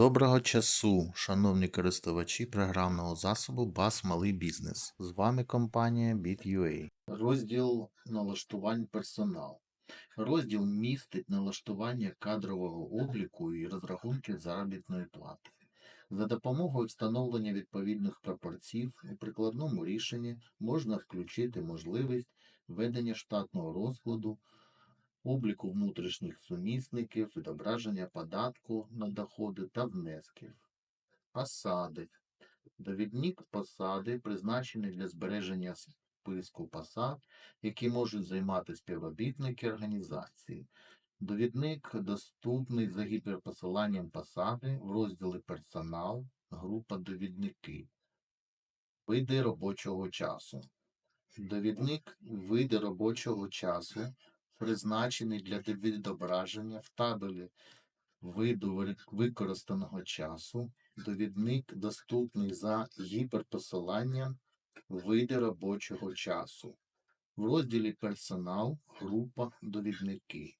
Доброго часу, шановні користувачі програмного засобу BAS Малий Бізнес. З вами компанія BitUA. Розділ налаштувань персонал. Розділ містить налаштування кадрового обліку і розрахунки заробітної плати. За допомогою встановлення відповідних пропорцій у прикладному рішенні можна включити можливість ведення штатного розкладу, обліку внутрішніх сумісників, відображення податку на доходи та внесків. Посади. Довідник посади призначений для збереження списку посад, які можуть займати співробітники організації. Довідник доступний за гіперпосиланням посади в розділі Персонал, група довідники. Види робочого часу. Довідник види робочого часу призначений для відображення в табелі виду використаного часу. Довідник доступний за гіперпосиланням види робочого часу. В розділі Персонал група довідники.